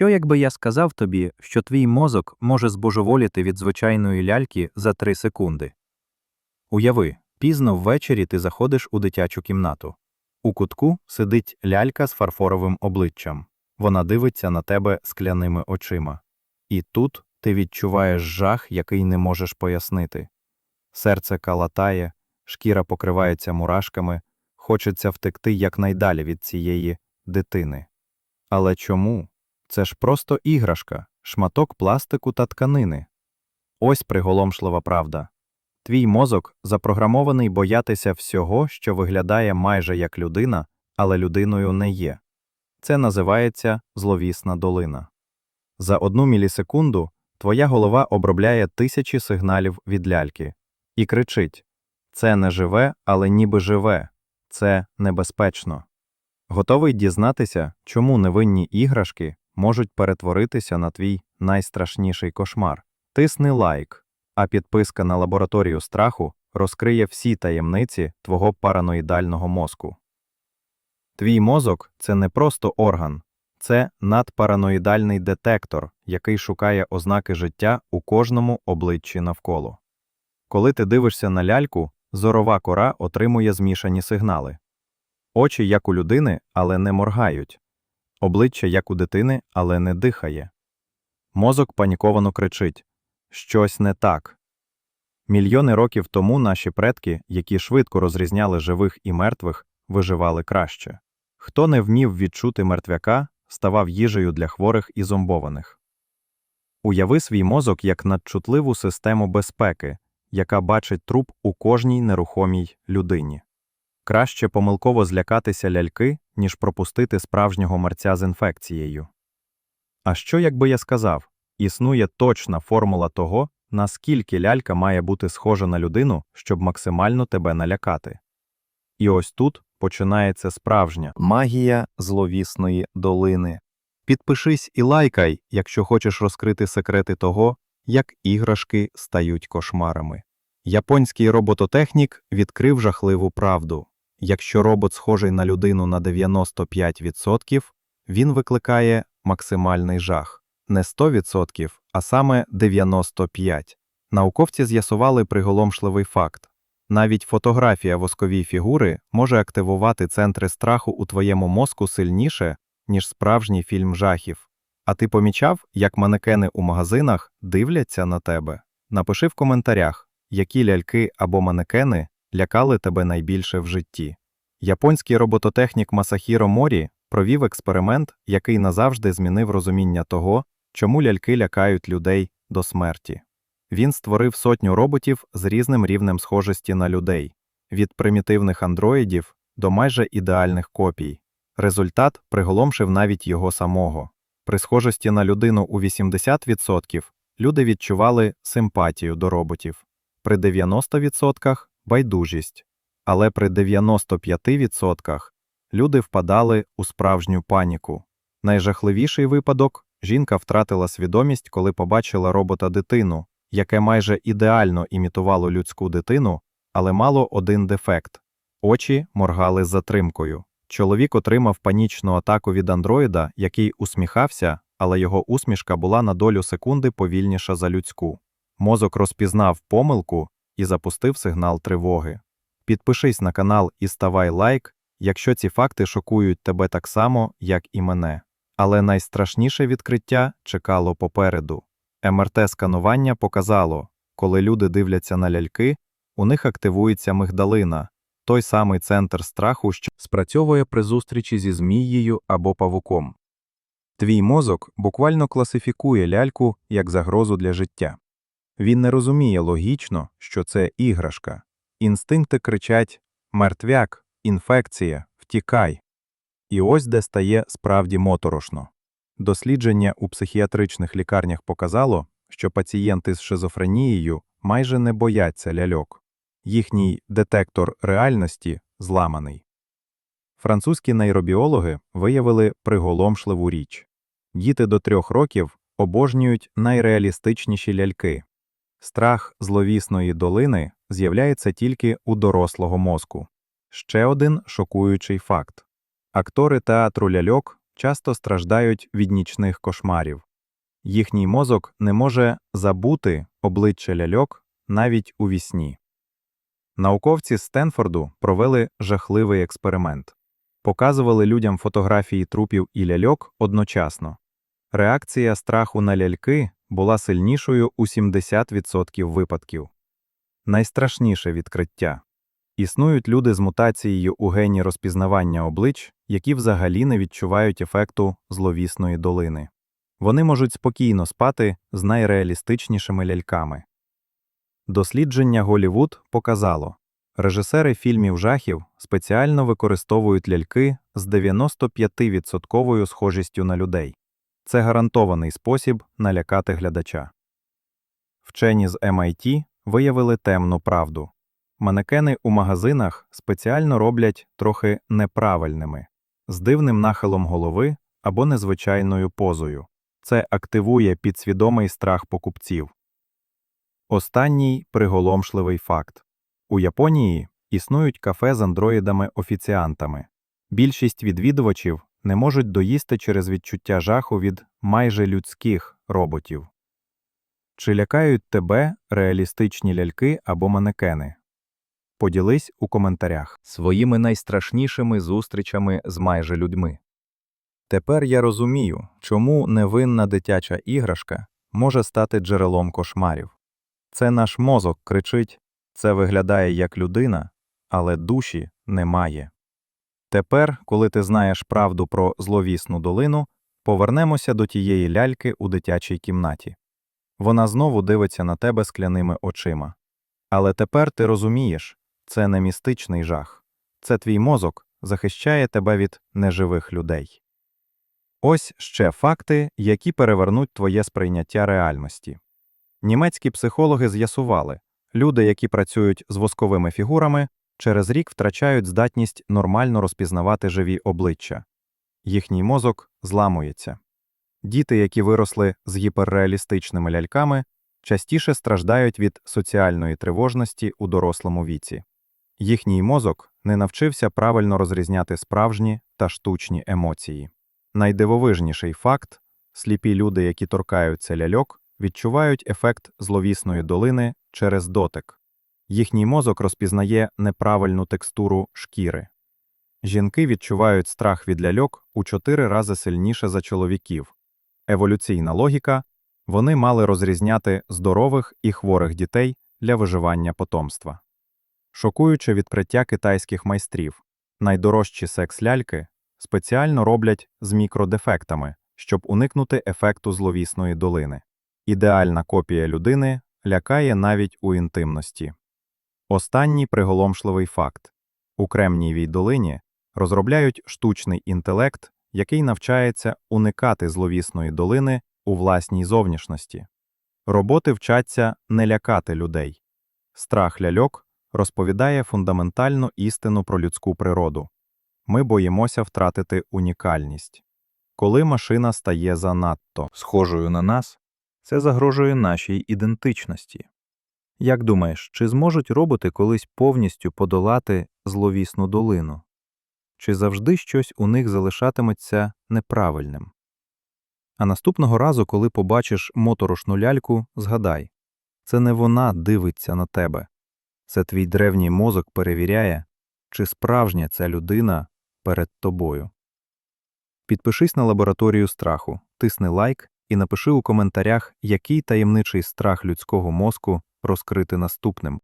Що якби я сказав тобі, що твій мозок може збожеволіти від звичайної ляльки за три секунди? Уяви, пізно ввечері ти заходиш у дитячу кімнату. У кутку сидить лялька з фарфоровим обличчям. Вона дивиться на тебе скляними очима. І тут ти відчуваєш жах, який не можеш пояснити. Серце калатає, шкіра покривається мурашками, хочеться втекти якнайдалі від цієї дитини. Але чому? Це ж просто іграшка, шматок пластику та тканини. Ось приголомшлива правда. Твій мозок запрограмований боятися всього, що виглядає майже як людина, але людиною не є. Це називається зловісна долина. За одну мілісекунду твоя голова обробляє тисячі сигналів від ляльки і кричить: Це не живе, але ніби живе, це небезпечно. Готовий дізнатися, чому невинні іграшки можуть перетворитися на твій найстрашніший кошмар. Тисни лайк, а підписка на лабораторію страху розкриє всі таємниці твого параноїдального мозку. Твій мозок це не просто орган, це надпараноїдальний детектор, який шукає ознаки життя у кожному обличчі навколо. Коли ти дивишся на ляльку, зорова кора отримує змішані сигнали. Очі як у людини, але не моргають. Обличчя як у дитини, але не дихає. Мозок паніковано кричить Щось не так. Мільйони років тому наші предки, які швидко розрізняли живих і мертвих, виживали краще. Хто не вмів відчути мертвяка, ставав їжею для хворих і зомбованих. Уяви свій мозок як надчутливу систему безпеки, яка бачить труп у кожній нерухомій людині. Краще помилково злякатися ляльки, ніж пропустити справжнього мерця з інфекцією. А що, якби я сказав, існує точна формула того, наскільки лялька має бути схожа на людину, щоб максимально тебе налякати. І ось тут починається справжня магія зловісної долини. Підпишись і лайкай, якщо хочеш розкрити секрети того, як іграшки стають кошмарами. Японський робототехнік відкрив жахливу правду. Якщо робот схожий на людину на 95%, він викликає максимальний жах. Не 100%, а саме 95%. Науковці з'ясували приголомшливий факт. Навіть фотографія восковій фігури може активувати центри страху у твоєму мозку сильніше, ніж справжній фільм жахів. А ти помічав, як манекени у магазинах дивляться на тебе? Напиши в коментарях, які ляльки або манекени лякали тебе найбільше в житті. Японський робототехнік Масахіро Морі провів експеримент, який назавжди змінив розуміння того, чому ляльки лякають людей до смерті. Він створив сотню роботів з різним рівнем схожості на людей від примітивних андроїдів до майже ідеальних копій. Результат приголомшив навіть його самого. При схожості на людину у 80% люди відчували симпатію до роботів, при 90% байдужість, але при 95% люди впадали у справжню паніку. Найжахливіший випадок жінка втратила свідомість, коли побачила робота дитину, яке майже ідеально імітувало людську дитину, але мало один дефект очі моргали затримкою. Чоловік отримав панічну атаку від андроїда, який усміхався, але його усмішка була на долю секунди повільніша за людську. Мозок розпізнав помилку і запустив сигнал тривоги. Підпишись на канал і ставай лайк, якщо ці факти шокують тебе так само, як і мене. Але найстрашніше відкриття чекало попереду. МРТ-сканування показало, коли люди дивляться на ляльки, у них активується мигдалина, той самий центр страху, що спрацьовує при зустрічі зі змією або павуком. Твій мозок буквально класифікує ляльку як загрозу для життя. Він не розуміє логічно, що це іграшка. Інстинкти кричать мертвяк, інфекція, втікай. І ось де стає справді моторошно. Дослідження у психіатричних лікарнях показало, що пацієнти з шизофренією майже не бояться ляльок. Їхній детектор реальності зламаний. Французькі нейробіологи виявили приголомшливу річ. Діти до трьох років обожнюють найреалістичніші ляльки. Страх зловісної долини з'являється тільки у дорослого мозку. Ще один шокуючий факт. Актори театру ляльок часто страждають від нічних кошмарів. Їхній мозок не може забути обличчя ляльок навіть у вісні. Науковці з Стенфорду провели жахливий експеримент. Показували людям фотографії трупів і ляльок одночасно. Реакція страху на ляльки була сильнішою у 70% випадків. Найстрашніше відкриття. Існують люди з мутацією у гені розпізнавання облич, які взагалі не відчувають ефекту зловісної долини. Вони можуть спокійно спати з найреалістичнішими ляльками. Дослідження Голівуд показало, режисери фільмів жахів спеціально використовують ляльки з 95% схожістю на людей. Це гарантований спосіб налякати глядача. Вчені з MIT виявили темну правду. Манекени у магазинах спеціально роблять трохи неправильними, з дивним нахилом голови або незвичайною позою. Це активує підсвідомий страх покупців. Останній приголомшливий факт. У Японії існують кафе з андроїдами-офіціантами. Більшість відвідувачів не можуть доїсти через відчуття жаху від майже людських роботів. Чи лякають тебе реалістичні ляльки або манекени? Поділись у коментарях своїми найстрашнішими зустрічами з майже людьми. Тепер я розумію, чому невинна дитяча іграшка може стати джерелом кошмарів. Це наш мозок кричить, це виглядає як людина, але душі немає. Тепер, коли ти знаєш правду про зловісну долину, повернемося до тієї ляльки у дитячій кімнаті. Вона знову дивиться на тебе скляними очима. Але тепер ти розумієш, це не містичний жах, це твій мозок захищає тебе від неживих людей. Ось ще факти, які перевернуть твоє сприйняття реальності. Німецькі психологи з'ясували, люди, які працюють з восковими фігурами, через рік втрачають здатність нормально розпізнавати живі обличчя. Їхній мозок зламується. Діти, які виросли з гіперреалістичними ляльками, частіше страждають від соціальної тривожності у дорослому віці. Їхній мозок не навчився правильно розрізняти справжні та штучні емоції. Найдивовижніший факт сліпі люди, які торкаються ляльок, відчувають ефект зловісної долини через дотик. Їхній мозок розпізнає неправильну текстуру шкіри. Жінки відчувають страх від ляльок у чотири рази сильніше за чоловіків. Еволюційна логіка вони мали розрізняти здорових і хворих дітей для виживання потомства. Шокуюче відкриття китайських майстрів найдорожчі секс-ляльки спеціально роблять з мікродефектами, щоб уникнути ефекту зловісної долини. Ідеальна копія людини лякає навіть у інтимності. Останній приголомшливий факт у Кремнієвій долині розробляють штучний інтелект, який навчається уникати зловісної долини у власній зовнішності. Роботи вчаться не лякати людей. Страх ляльок розповідає фундаментальну істину про людську природу. Ми боїмося втратити унікальність. Коли машина стає занадто схожою на нас, це загрожує нашій ідентичності. Як думаєш, чи зможуть роботи колись повністю подолати зловісну долину? Чи завжди щось у них залишатиметься неправильним? А наступного разу, коли побачиш моторошну ляльку, згадай це не вона дивиться на тебе, це твій древній мозок перевіряє, чи справжня ця людина перед тобою. Підпишись на лабораторію страху, тисни лайк і напиши у коментарях, який таємничий страх людського мозку розкрити наступним.